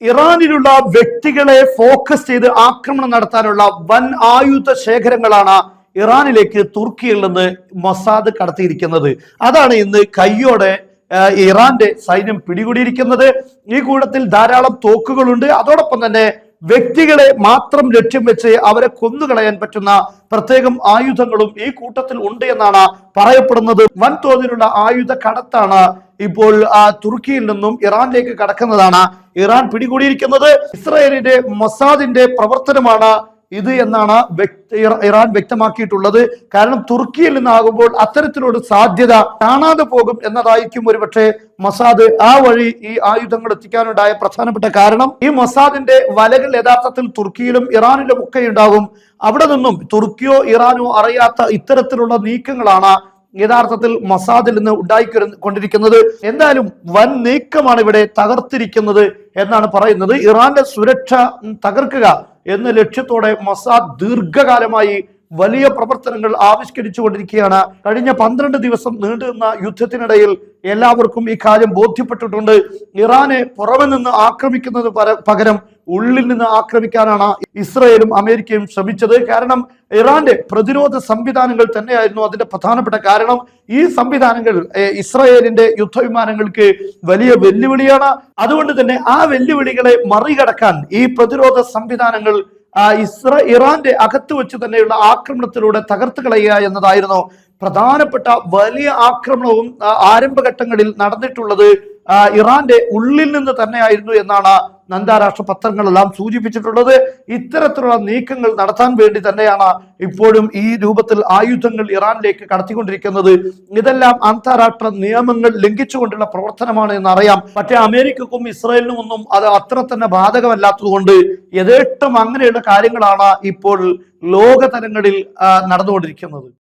ഇറാനിലുള്ള വ്യക്തികളെ ഫോക്കസ് ചെയ്ത് ആക്രമണം നടത്താനുള്ള വൻ ആയുധ ശേഖരങ്ങളാണ് ഇറാനിലേക്ക് തുർക്കിയിൽ നിന്ന് മൊസാദ് കടത്തിയിരിക്കുന്നത്. അതാണ് ഇന്ന് കയ്യോടെ ഇറാന്റെ സൈന്യം പിടികൂടിയിരിക്കുന്നത്. ഈ കൂടത്തിൽ ധാരാളം തോക്കുകളുണ്ട്. അതോടൊപ്പം തന്നെ വ്യക്തികളെ മാത്രം ലക്ഷ്യം വെച്ച് അവരെ കൊന്നുകളയാൻ പറ്റുന്ന പ്രത്യേകം ആയുധങ്ങളും ഈ കൂട്ടത്തിൽ ഉണ്ട് എന്നാണ് പറയപ്പെടുന്നത്. വൻതോതിലുള്ള ആയുധ കടത്താണ് ഇപ്പോൾ തുർക്കിയിൽ നിന്നും ഇറാനിലേക്ക് കടക്കുന്നതാണ്. ഇറാൻ പിടികൂടിയിരിക്കുന്നത് ഇസ്രായേലിന്റെ മൊസാദിന്റെ പ്രവർത്തനമാണ് ഇത് എന്നാണ് ഇറാൻ വ്യക്തമാക്കിയിട്ടുള്ളത്. കാരണം തുർക്കിയിൽ നിന്നാകുമ്പോൾ അത്തരത്തിലൊരു സാധ്യത കാണാതെ പോകും എന്നതായിരിക്കും ഒരുപക്ഷെ മസാദ് ആ വഴി ഈ ആയുധങ്ങൾ എത്തിക്കാനുണ്ടായ പ്രധാനപ്പെട്ട കാരണം. ഈ മസാദിന്റെ വലകൾ യഥാർത്ഥത്തിൽ തുർക്കിയിലും ഇറാനിലും ഒക്കെ ഉണ്ടാകും. അവിടെ നിന്നും തുർക്കിയോ ഇറാനോ അറിയാത്ത ഇത്തരത്തിലുള്ള നീക്കങ്ങളാണ് യഥാർത്ഥത്തിൽ മസാദിൽ നിന്ന് ഉണ്ടായിക്കൊണ്ടിരിക്കുന്നത് എന്തായാലും വൻ നീക്കമാണ് ഇവിടെ തകർത്തിരിക്കുന്നത് എന്നാണ് പറയുന്നത്. ഇറാന്റെ സുരക്ഷ തകർക്കുക എന്ന ലക്ഷ്യത്തോടെ മസാദ് ദീർഘകാലമായി വലിയ പ്രവർത്തനങ്ങൾ ആവിഷ്കരിച്ചു കൊണ്ടിരിക്കുകയാണ് കഴിഞ്ഞ പന്ത്രണ്ട് ദിവസം നീണ്ടുനിന്ന യുദ്ധത്തിനിടയിൽ എല്ലാവർക്കും ഈ കാര്യം ബോധ്യപ്പെട്ടിട്ടുണ്ട്. ഇറാനെ പുറമെ നിന്ന് ആക്രമിക്കുന്നത് പകരം ഉള്ളിൽ നിന്ന് ആക്രമിക്കാനാണ് ഇസ്രയേലും അമേരിക്കയും ശ്രമിച്ചത്. കാരണം ഇറാന്റെ പ്രതിരോധ സംവിധാനങ്ങൾ തന്നെയായിരുന്നു അതിന്റെ പ്രധാനപ്പെട്ട കാരണം. ഈ സംവിധാനങ്ങൾ ഇസ്രയേലിന്റെ യുദ്ധവിമാനങ്ങൾക്ക് വലിയ വെല്ലുവിളിയാണ്. അതുകൊണ്ട് തന്നെ ആ വെല്ലുവിളികളെ മറികടക്കാൻ ഈ പ്രതിരോധ സംവിധാനങ്ങൾ ഇസ്ര ഇറാന്റെ അകത്ത് വെച്ച് തന്നെയുള്ള ആക്രമണത്തിലൂടെ തകർത്ത് കളയുക എന്നതായിരുന്നു പ്രധാനപ്പെട്ട വലിയ ആക്രമണവും ആരംഭഘട്ടങ്ങളിൽ നടന്നിട്ടുള്ളത്. ഇറാന്റെ ഉള്ളിൽ നിന്ന് തന്നെയായിരുന്നു എന്നാണ് അന്താരാഷ്ട്ര പത്രങ്ങളെല്ലാം സൂചിപ്പിച്ചിട്ടുള്ളത് ഇത്തരത്തിലുള്ള നീക്കങ്ങൾ നടത്താൻ വേണ്ടി തന്നെയാണ് ഇപ്പോഴും ഈ രൂപത്തിൽ ആയുധങ്ങൾ ഇറാനിലേക്ക് കടത്തിക്കൊണ്ടിരിക്കുന്നത്. ഇതെല്ലാം അന്താരാഷ്ട്ര നിയമങ്ങൾ ലംഘിച്ചുകൊണ്ടുള്ള പ്രവർത്തനമാണ് എന്നറിയാം. പക്ഷേ അമേരിക്കക്കും ഇസ്രായേലിനും ഒന്നും അത് അത്ര തന്നെ ബാധകമല്ലാത്തതുകൊണ്ട് യഥേഷ്ടം അങ്ങനെയുള്ള കാര്യങ്ങളാണ് ഇപ്പോൾ ലോകതലങ്ങളിൽ നടന്നുകൊണ്ടിരിക്കുന്നത്.